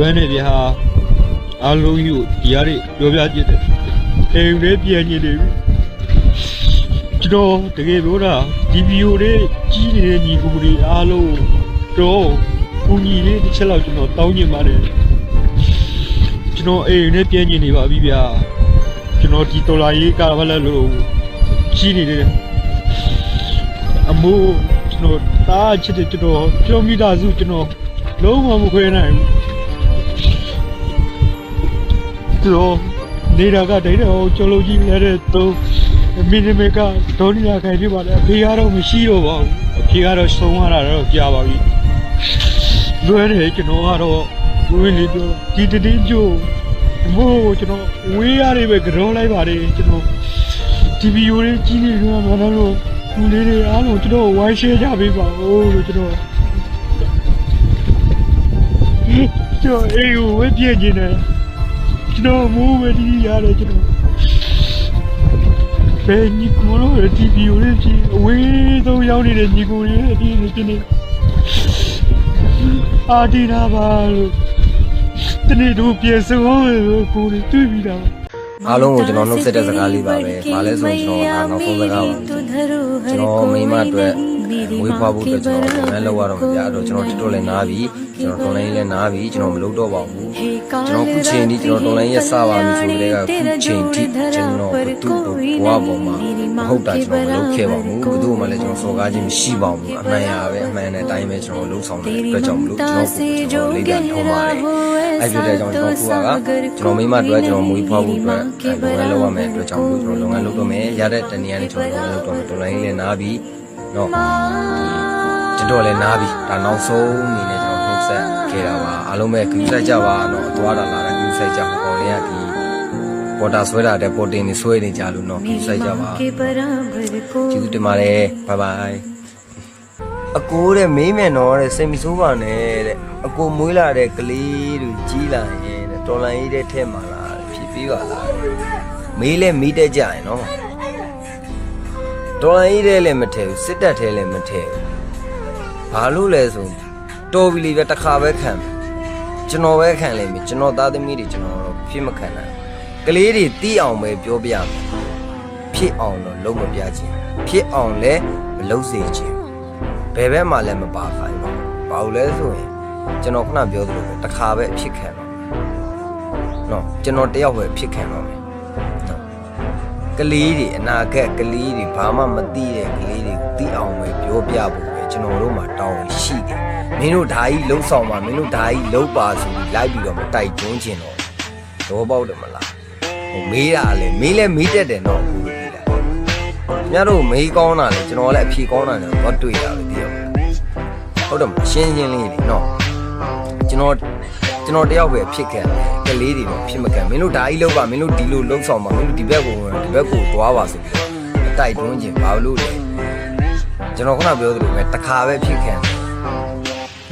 လွမ်းနေပြဟာအားလုံးကြီးကိုဒီရတဲ့ပြောပြချင်တယ်အိမ်လေးပြန်နေတယ်ကျွန်တော်တကယ်ပြောတာဒီဗီဒီယိုလေးကြီးနေတဲ့ညီကိုတွေအားလုံးတော့ကိုကြီးလေးတစ်ချက်လောက်ကျွန်တော်တောင်းချင်ပါတယ်ကျွန်တော်အိမ်လေးပြန်နေနေပါပြီဗျာကျွန်တော်ဒီဒေါ်လာရေးကာဗလာလို့ကြီးနေတယ်အမိုးကျွန်တော်တားချစ်တဲ့ကျွန်တော်ကီလိုမီတာစုကျွန်တော်လုံးဝမခွဲနိုင်ဘူး တော်နေတာကဒိတ်တော့ကျော်လုံးကြီးလဲတဲ့တော့မီနီမီကဒေါ်နီယာခိုင်ပြပါလေအဖေကတော့မရှိတော့ပါဘူးအဖေကတော့ဆုံးသွားတာတော့ကြာပါပြီလွယ်တယ်ကျွန်တော်ကတော့ဝင်းလေးပြောဒီတတိကျိုးမို့ကျွန်တော်ဝေးရတယ်ပဲကြောလိုက်ပါတယ်ကျွန်တော်ဒီဗီဒီယိုလေးကြီးနေတော့မတော်လို့ဒီလေးတွေအားလုံးကျွန်တော်ဝိုင်းရှဲကြပေးပါဦးလို့ကျွန်တော်ကျွန်တော်အေးကိုဝေးပြည့်နေတယ် ကျွန်တော်မိုးဝေးတီးရတယ်ကျွန်တော်ဘယ်ညီကိုလို့ဒီဗီဒီယိုလေးကြီးအဝေးဆုံးရောက်နေတဲ့ညီကိုလေးဒီနေ့ဒီနေ့အာဒီနာပါလို့တနေ့တို့ပြေဆုံးလို့ကိုယ်တွေ့ပြီးတာ အားလုံးကိုကျွန်တော်နှုတ်ဆက်တဲ့စကားလေးပါပဲ။ဘာလဲဆိုရင်ကျွန်တော်ကနောက်ဆုံးစကားပါကျွန်တော်မိမအတွက်ဝေးဖွားဖို့အတွက်ကျွန်တော်လည်းလောက်ရတော့မပြအဲ့တော့ကျွန်တော်တက်တော့လည်းနားပြီကျွန်တော်တော်လိုင်းလည်းနားပြီကျွန်တော်မလုပ်တော့ပါဘူးကျွန်တော်ခုချိန်ဒီကျွန်တော်တော်လိုင်းရဲ့စပါပြီဆိုတဲ့ကခုချိန်ဒီကျွန်တော်ဘသူ့ဘဝပေါ်မှာမဟုတ်တာကျွန်တော်မလုပ်ခဲ့ပါဘူးဘသူ့မှလည်းကျွန်တော်စော်ကားခြင်းမရှိပါဘူးအမှန်ရပဲအမှန်နဲ့အတိုင်းပဲကျွန်တော်လှုပ်ဆောင်တဲ့အတွက်ကြောင့်မလို့ကျွန်တော်ကိုကျွန်တော်လေးပြန်ထုံးပါတယ်အဲ့ဒီတဲ့ကြောင့်ကျွန်တော်ခုကကျွန်တော်မိမတို့ကျွန်တော်မွေးဖွားဖို့အတွက်လုပ်ငန်းလုပ်ရမယ်အတွက်ကြောင့်လို့ကျွန်တော်လုပ်ငန်းလုပ်တော့မယ်ရတဲ့တနေရာနဲ့ကျွန်တော်လုပ်တော့မယ်တော်လိုင်းလေးနားပြီးတော့ကျွန်တော်လည်းနားပြီးဒါနောက်ဆုံးအနေနဲ့ကျွန်တော်နှုတ်ဆက်ခဲ့တာပါအားလုံးပဲဂရုစိုက်ကြပါတော့အသွားတာလာတာဂရုစိုက်ကြပါပေါ်လေးကဒီပေါ်တာဆွဲတာတဲ့ပေါ်တင်နေဆွဲနေကြလို့နော်ဂရုစိုက်ကြပါကျေးဇူးတင်ပါတယ်ဘိုင်ဘိုင်အကိုတဲ့မေးမယ်နော်တဲ့စိတ်မဆိုးပါနဲ့တဲ့အကိုမွေးလာတဲ့ကလေးတွေကြီးလာရင်တဲ့တော်လိုင်းရေးတဲ့ထဲမှာလားဖြစ် ပြီးပါလားမေးလဲမေးတတ်ကြရင်နော်တော်လိုင်းရေးတဲ့လည်းမထဲဘူးစစ်တပ်ထဲလည်းမထဲဘူးဘာလို့လဲဆိုတော်ပြီလေပဲတစ်ခါပဲခံမယ်ကျွန်တော်ပဲခံလိမ့်မယ်ကျွန်တော်သားသမီးတွေကျွန်တော်တော့ဖြစ်မခံနိုင်ဘူးကလေးတွေတီးအောင်ပဲပြောပြမယ်ဖြစ်အောင်တော့လုံးမပြချင်ဖြစ်အောင်လည်းမလုပ်စေချင်ဘယ်ဘက်မှလည်းမပါခိုင်းပါဘူးဘာလို့လဲဆိုရင်ကျွန်တော်ခုနပြောသလိုပဲတစ်ခါပဲအဖြစ်ခံတော့ နော်ကျွန်တော်တယောက်ပဲအဖြစ်ခံတော့မယ်နော်ကလေးတွေအနာဂတ်ကလေးတွေဘာမှမသိတဲ့ကလေးတွေကိုသိအောင်ပဲပြောပြဖို့ပဲကျွန်တော်တို့မှာတောင်းဝင်ရှိတယ်မင်းတို့ဓာကြီးလှုပ်ဆောင်ပါမင်းတို့ဓာကြီးလှုပ်ပါဆိုပြီးလိုက်ပြီးတော့မတိုက်တွန်းချင်တော့တော့ပေါက်တယ်မလားဟိုမေးတာလေမေးလဲမေးတတ်တယ်နော်အခုလို့ပြောတာညတို့မေးကောင်းတာလေကျွန်တော်လည်းအဖြေကောင်းတာလည်းတော့တွေ့တာပဲတယောက်ဟုတ်တယ်မလားရှင်းရှင်းလေးလေနော်ကျွန်တော် ကျွန်တော်တယောက်ပဲဖြစ်ခဲ့တယ်ကလေးတွေတော့ဖြစ်မကန်မင်းတို့ဓာကြီးလှုပ်ပါမင်းတို့ဒီလိုလှုပ်ဆောင်ပါမင်းတို့ဒီဘက်ကိုဒီဘက်ကိုသွားပါဆိုပြီးတော့တိုက်တွန်းချင်ဘာလို့လဲကျွန်တော်ခုနပြောသလိုပဲတစ်ခါပဲဖြစ်ခဲ့တယ်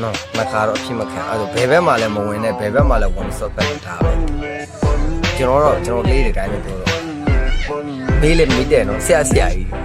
နော်နှစ်ခါတော့ဖြစ်မခံအဲ့ဒါဘယ်ဘက်မှလည်းမဝင်နဲ့ဘယ်ဘက်မှလည်းဝင်စော့ပတ်ထားပဲကျွန်တော်တော့ကျွန်တော်လေးတွေတိုင်းပဲပြောတော့မေးလည်းမေးတယ်နော်ဆရာဆရာကြီး